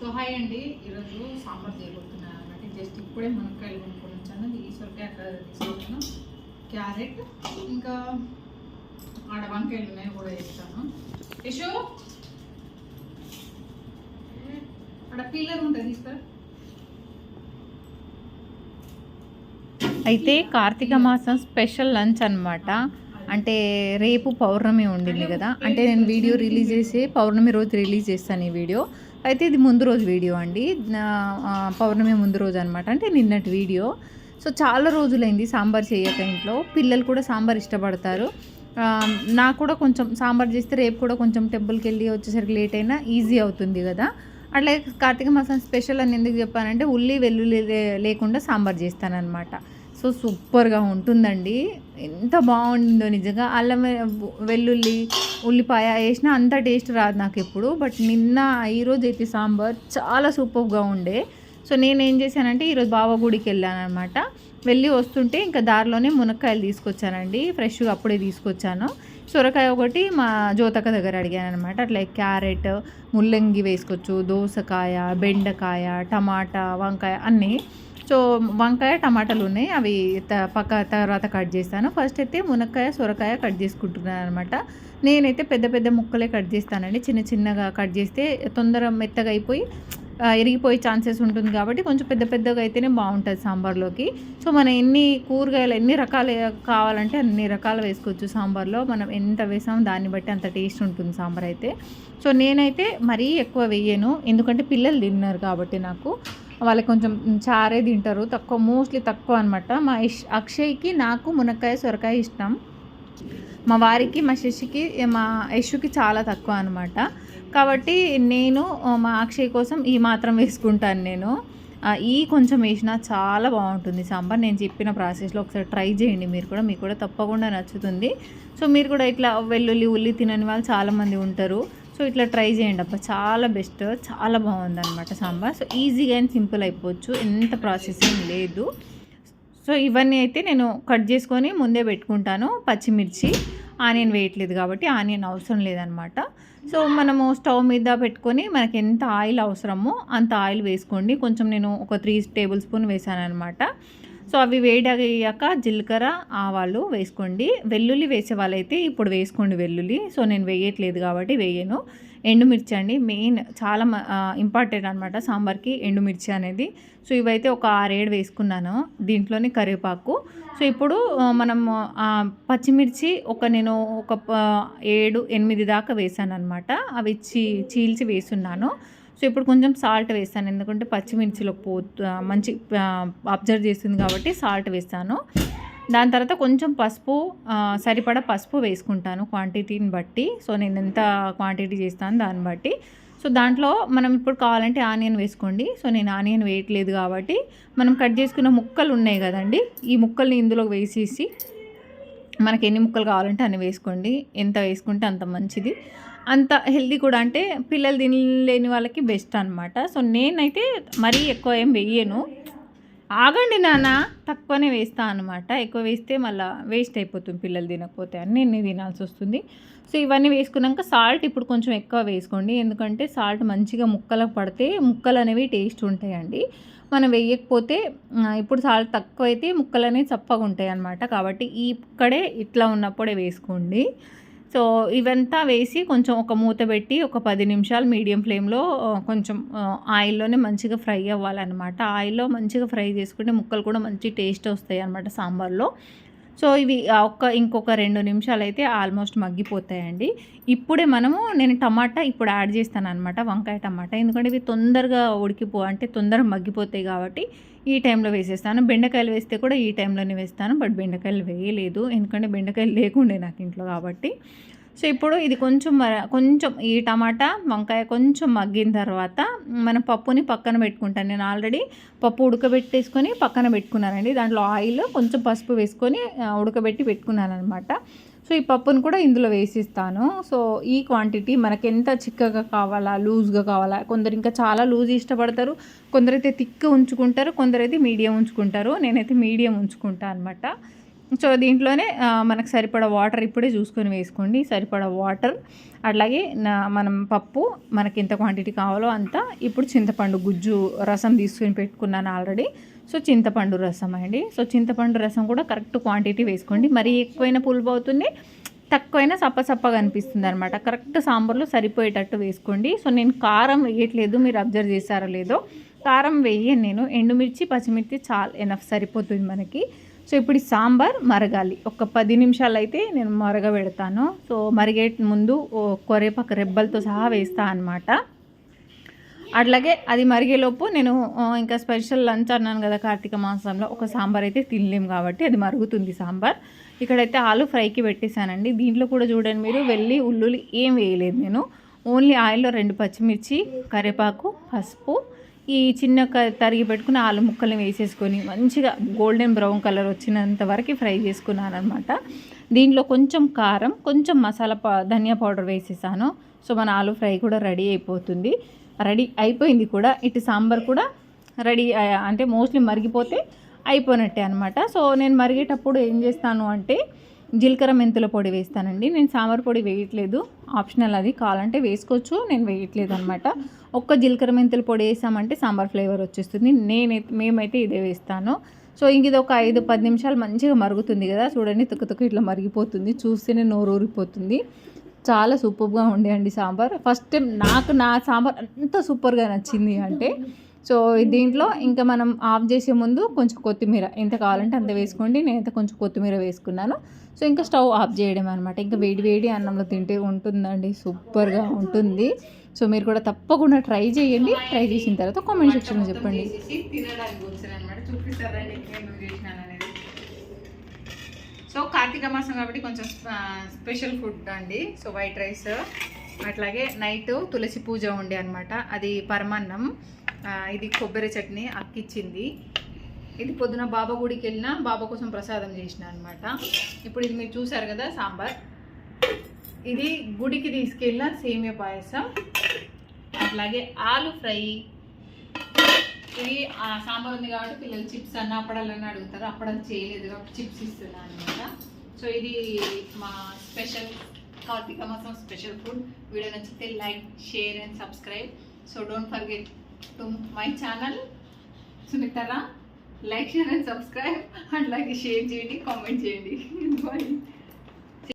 So hi అండి. ఈరోజు సాంబార్ చేయబోతున్నాను. అనమాట జస్ట్ ఇప్పుడే మునక్కాయలు కొనుక్కొని వచ్చాను. ఈ సొరకాయ అక్కడ తీసుకుంటాను క్యారెట్. ఇంకా ఆడ వంకాయలు ఉన్నాయి కూడా వేస్తాను యశో! ఆడ పీలర్ ఉంటుంది తీసుకురా అయితే కార్తీక మాసం స్పెషల్ లంచ్ అన్నమాట. అంటే రేపు పౌర్ణమి ఉండింది కదా. అంటే నేను వీడియో రిలీజ్ చేసి పౌర్ణమి రోజు రిలీజ్ చేస్తాను ఈ వీడియో. అయితే ఇది ముందు రోజు వీడియో అండి. పౌర్ణమి ముందు రోజు అనమాట అంటే నిన్నటి వీడియో. సో చాలా రోజులైంది సాంబార్ చేయక ఇంట్లో. పిల్లలు కూడా సాంబార్ ఇష్టపడతారు. నాకు కూడా కొంచెం సాంబార్ చేస్తే రేపు కూడా కొంచెం టెంపుల్కి వెళ్ళి వచ్చేసరికి లేట్ అయినా ఈజీ అవుతుంది కదా. అట్లా కార్తీక మాసం స్పెషల్ అని ఎందుకు చెప్పానంటే ఉల్లి వెల్లుల్లి లేకుండా సాంబార్ చేస్తానన్నమాట. సో సూపర్గా ఉంటుందండి. ఎంత బాగుండిందో నిజంగా. అల్లం వెల్లుల్లి ఉల్లిపాయ వేసినా అంత టేస్ట్ రాదు నాకు ఎప్పుడు బట్ నిన్న ఈరోజు అయితే సాంబార్ చాలా సూపర్గా ఉండే. సో నేను ఏం చేశానంటే ఈరోజు బావ గుడికి వెళ్ళాను అనమాట వెళ్ళి వస్తుంటే ఇంకా దారిలోనే మునక్కాయలు తీసుకొచ్చానండి. ఫ్రెష్గా అప్పుడే తీసుకొచ్చాను. సొరకాయ ఒకటి మా జ్యోతక దగ్గర అడిగాను అనమాట అట్లా క్యారెట్ ముల్లంగి వేసుకోవచ్చు దోసకాయ బెండకాయ టమాటా వంకాయ అన్నీ. సో వంకాయ టమాటాలు ఉన్నాయి. అవి త- పక్క తర్వాత కట్ చేస్తాను. ఫస్ట్ అయితే మునక్కాయ సొరకాయ కట్ చేసుకుంటున్నాను అనమాట నేనైతే పెద్ద పెద్ద ముక్కలే కట్ చేస్తానండి. చిన్న చిన్నగా కట్ చేస్తే తొందర మెత్తగా అయిపోయి ఎరిగిపోయే ఇరిగిపోయే ఛాన్సెస్ ఉంటుంది కాబట్టి కొంచెం పెద్ద పెద్దగా అయితేనే బాగుంటుంది సాంబార్లోకి. సో మనం ఎన్ని కూరగాయలు ఎన్ని రకాలు కావాలంటే అన్ని రకాలు వేసుకోవచ్చు సాంబార్లో. మనం ఎంత వేసామో దాన్ని బట్టి అంత టేస్ట్ ఉంటుంది సాంబార్ అయితే. సో నేనైతే మరీ ఎక్కువ వేయను. ఎందుకంటే పిల్లలు తిన్నారు కాబట్టి నాకు. వాళ్ళకి కొంచెం చారే తింటారు. తక్కువ మోస్ట్లీ తక్కువ అనమాట మా ఇష్ అక్షయ్కి నాకు మునక్కాయ సొరకాయ ఇష్టం. మా వారికి మా శశికి మా యశుకి చాలా తక్కువ అనమాట కాబట్టి నేను మా అక్షయ్ కోసం ఈ మాత్రం వేసుకుంటాను నేను. ఈ కొంచెం వేసినా చాలా బాగుంటుంది సాంబార్. నేను చెప్పిన ప్రాసెస్లో ఒకసారి ట్రై చేయండి మీరు కూడా. మీకు కూడా తప్పకుండా నచ్చుతుంది. సో మీరు కూడా ఇట్లా వెల్లుల్లి ఉల్లి తినని వాళ్ళు చాలామంది ఉంటారు. సో ఇట్లా ట్రై చేయండి అబ్బా. చాలా బెస్ట్ చాలా బాగుంది అనమాట సాంబార్. సో ఈజీగా అండ్ సింపుల్ అయిపోవచ్చు. ఎంత ప్రాసెస్ ఏం లేదు. సో ఇవన్నీ అయితే నేను కట్ చేసుకొని ముందే పెట్టుకుంటాను పచ్చిమిర్చి ఆనియన్ వేయట్లేదు కాబట్టి ఆనియన్ అవసరం లేదనమాట. సో మనము స్టవ్ మీద పెట్టుకొని మనకి ఎంత ఆయిల్ అవసరమో అంత ఆయిల్ వేసుకోండి. కొంచెం నేను ఒక త్రీ టేబుల్ స్పూన్ వేసాను అనమాట సో అవి వేడయ్యాక జీలకర్ర ఆవాలు వేసుకోండి. వెల్లుల్లి వేసే వాళ్ళైతే ఇప్పుడు వేసుకోండి వెల్లుల్లి. సో నేను వేయట్లేదు కాబట్టి వేయను. ఎండుమిర్చి అండి. మెయిన్ చాలా ఇంపార్టెంట్ అనమాట సాంబార్కి ఎండుమిర్చి అనేది. సో ఇవైతే ఒక ఆరేడు వేసుకున్నాను దీంట్లోనే కరివేపాకు. సో ఇప్పుడు మనం పచ్చిమిర్చి ఒక నేను ఒక ప- ఏడు ఎనిమిది దాకా వేసాను అనమాట అవి చీ చీల్చి వేసున్నాను. సో ఇప్పుడు కొంచెం సాల్ట్ వేస్తాను ఎందుకంటే పచ్చిమిర్చిలో పో మంచి అబ్జర్వ్ చేస్తుంది కాబట్టి సాల్ట్ వేస్తాను దాని తర్వాత కొంచెం పసుపు సరిపడ సరిపడా పసుపు వేసుకుంటాను క్వాంటిటీని బట్టి. సో నేను ఎంత క్వాంటిటీ చేస్తాను దాన్ని బట్టి. సో దాంట్లో మనం ఇప్పుడు కావాలంటే ఆనియన్ వేసుకోండి. సో నేను ఆనియన్ వేయట్లేదు కాబట్టి మనం కట్ చేసుకున్న ముక్కలు ఉన్నాయి కదండి. ఈ ముక్కల్ని ఇందులో వేసేసి మనకి ఎన్ని ముక్కలు కావాలంటే అన్ని వేసుకోండి. ఎంత వేసుకుంటే అంత మంచిది. అంత హెల్దీ కూడా అంటే పిల్లలు తినలేని వాళ్ళకి బెస్ట్ అనమాట సో నేనైతే మరీ ఎక్కువ ఏం వెయ్యను ఆగండి నాన్న తక్కువనే వేస్తా అనమాట ఎక్కువ వేస్తే మళ్ళీ వేస్ట్ అయిపోతుంది పిల్లలు తినకపోతే అని నేను తినాల్సి వస్తుంది. సో ఇవన్నీ వేసుకున్నాక సాల్ట్ ఇప్పుడు కొంచెం ఎక్కువ వేసుకోండి. ఎందుకంటే సాల్ట్ మంచిగా ముక్కలకు పడితే ముక్కలు అనేవి టేస్ట్ ఉంటాయండి. మనం వేయకపోతే ఇప్పుడు సాల్ట్ తక్కువ అయితే ముక్కలు అనేవి చప్పగా ఉంటాయి అన్నమాట కాబట్టి ఈ ఇక్కడే ఇట్లా ఉన్నప్పుడే వేసుకోండి. సో ఇవంతా వేసి కొంచెం ఒక మూత పెట్టి ఒక పది నిమిషాలు మీడియం ఫ్లేమ్లో కొంచెం ఆయిల్లోనే మంచిగా ఫ్రై అవ్వాలన్నమాట. ఆయిల్లో మంచిగా ఫ్రై చేసుకుంటే ముక్కలు కూడా మంచి టేస్ట్ వస్తాయి అన్నమాట సాంబార్లో. సో ఇవి ఒక్క ఇంకొక రెండు నిమిషాలు అయితే ఆల్మోస్ట్ మగ్గిపోతాయండి. ఇప్పుడే మనము నేను టమాటా ఇప్పుడు యాడ్ చేస్తాను అనమాట వంకాయ టమాటా. ఎందుకంటే ఇవి తొందరగా ఉడికిపో అంటే తొందరగా మగ్గిపోతాయి కాబట్టి ఈ టైంలో వేసేస్తాను. బెండకాయలు వేస్తే కూడా ఈ టైంలోనే వేస్తాను బట్ బెండకాయలు వేయలేదు. ఎందుకంటే బెండకాయలు లేకుండే నాకు ఇంట్లో కాబట్టి. సో ఇప్పుడు ఇది కొంచెం మ- కొంచెం ఈ టమాటా వంకాయ కొంచెం మగ్గిన తర్వాత మనం పప్పుని పక్కన పెట్టుకుంటాను నేను ఆల్రెడీ పప్పు ఉడకబెట్టేసుకొని పక్కన పెట్టుకున్నానండి. దాంట్లో ఆయిల్ కొంచెం పసుపు వేసుకొని ఉడకబెట్టి పెట్టుకున్నాను అనమాట సో ఈ పప్పును కూడా ఇందులో వేసిస్తాను. సో ఈ క్వాంటిటీ మనకి ఎంత చిక్కగా కావాలా లూజ్గా కావాలా కొందరు ఇంకా చాలా లూజ్ ఇష్టపడతారు. కొందరైతే థిక్ ఉంచుకుంటారు కొందరైతే మీడియం ఉంచుకుంటారు. నేనైతే మీడియం ఉంచుకుంటాను అనమాట సో దీంట్లోనే మనకు సరిపడా వాటర్ ఇప్పుడే చూసుకొని వేసుకోండి. సరిపడా వాటర్ అట్లాగే నా మనం పప్పు మనకి ఎంత క్వాంటిటీ కావాలో అంత. ఇప్పుడు చింతపండు గుజ్జు రసం తీసుకొని పెట్టుకున్నాను ఆల్రెడీ. సో చింతపండు రసం అండి. సో చింతపండు రసం కూడా కరెక్ట్ క్వాంటిటీ వేసుకోండి. మరీ ఎక్కువైన పులుపు అవుతుంది తక్కువైనా సప్పసప్పగా అనిపిస్తుంది అనమాట కరెక్ట్ సాంబార్లో సరిపోయేటట్టు వేసుకోండి. సో నేను కారం వేయట్లేదు మీరు అబ్జర్వ్ చేశారో లేదో. కారం వేయను నేను. ఎండుమిర్చి పచ్చిమిర్చి చాలా ఎనఫ్ సరిపోతుంది మనకి. సో ఇప్పుడు ఈ సాంబార్ మరగాలి. ఒక పది నిమిషాలు అయితే నేను మరగబెడతాను. సో మరిగే ముందు ఓ కొరేపాకు రెబ్బలతో సహా వేస్తా అనమాట అట్లాగే అది మరిగేలోపు నేను ఇంకా స్పెషల్ లంచ్ అన్నాను కదా కార్తీక మాసంలో ఒక సాంబార్ అయితే తినలేం కాబట్టి అది మరుగుతుంది సాంబార్. ఇక్కడైతే ఆలు ఫ్రైకి పెట్టేశానండి. దీంట్లో కూడా చూడండి మీరు వెళ్ళి ఉల్లులు ఏం వేయలేదు నేను. ఓన్లీ ఆయిల్లో రెండు పచ్చిమిర్చి కరివేపాకు పసుపు ఈ చిన్న క- తరిగి పెట్టుకుని ఆలు ముక్కల్ని వేసేసుకొని మంచిగా గోల్డెన్ బ్రౌన్ కలర్ వచ్చినంత వరకు ఫ్రై చేసుకున్నాను అనమాట దీంట్లో కొంచెం కారం కొంచెం మసాలా పా ధనియా పౌడర్ వేసేసాను. సో మన ఆలు ఫ్రై కూడా రెడీ అయిపోతుంది. రెడీ అయిపోయింది కూడా. ఇటు సాంబార్ కూడా రెడీ అంటే మోస్ట్లీ మరిగిపోతే అయిపోయినట్టే అనమాట సో నేను మరిగేటప్పుడు ఏం చేస్తాను అంటే జీలకర్ర మెంతుల పొడి వేస్తానండి. నేను సాంబార్ పొడి వేయట్లేదు. ఆప్షనల్ అది కావాలంటే వేసుకోవచ్చు నేను వేయట్లేదు అనమాట ఒక్క జీలకర్ర మెంతుల పొడి వేసామంటే సాంబార్ ఫ్లేవర్ వచ్చేస్తుంది. నేనైతే మేమైతే ఇదే వేస్తాను. సో ఇంక ఇది ఒక ఐదు పది నిమిషాలు మంచిగా మరుగుతుంది కదా. చూడండి తుక్కు తుక్కు ఇట్లా మరిగిపోతుంది. చూస్తేనే నోరు ఊరిపోతుంది. చాలా సూపర్గా ఉండే అండి సాంబార్. ఫస్ట్ టైం నాకు నా సాంబార్ అంత సూపర్గా నచ్చింది అంటే సో దీంట్లో ఇంకా మనం ఆఫ్ చేసే ముందు కొంచెం కొత్తిమీర ఎంత కావాలంటే అంత వేసుకోండి. నేనైతే కొంచెం కొత్తిమీర వేసుకున్నాను. సో ఇంకా స్టవ్ ఆఫ్ చేయడం అనమాట ఇంకా వేడి వేడి అన్నంలో తింటే ఉంటుందండి. సూపర్గా ఉంటుంది. సో మీరు కూడా తప్పకుండా ట్రై చేయండి. ట్రై చేసిన తర్వాత కామెంట్ సెక్షన్లో చెప్పండి. సో కార్తీక మాసం కాబట్టి కొంచెం స్పెషల్ ఫుడ్ అండి. సో వైట్ రైస్ అట్లాగే నైట్ తులసి పూజ ఉండే అనమాట అది పరమాన్నం. ఇది కొబ్బరి చట్నీ అక్కిచ్చింది. ఇది పొద్దున బాబా గుడికి వెళ్ళినా బాబా కోసం ప్రసాదం చేసిన అనమాట ఇప్పుడు ఇది మీరు చూసారు కదా సాంబార్. ఇది గుడికి తీసుకెళ్ళిన సేమియా పాయసం. అట్లాగే ఆలు ఫ్రై. ఇది సాంబార్ ఉంది కాబట్టి పిల్లలు చిప్స్ అన్న అప్పడాలని అడుగుతారు. అప్పడాలు చేయలేదు కాబట్టి చిప్స్ ఇస్తున్నాను అనమాట సో ఇది మా స్పెషల్ కార్తీక మాసం స్పెషల్ ఫుడ్. వీడియో నచ్చితే like share and subscribe. So don't forget to my channel సునీతరా. Like share and subscribe. And like share చేయండి కామెంట్ చేయండి. బాయ్.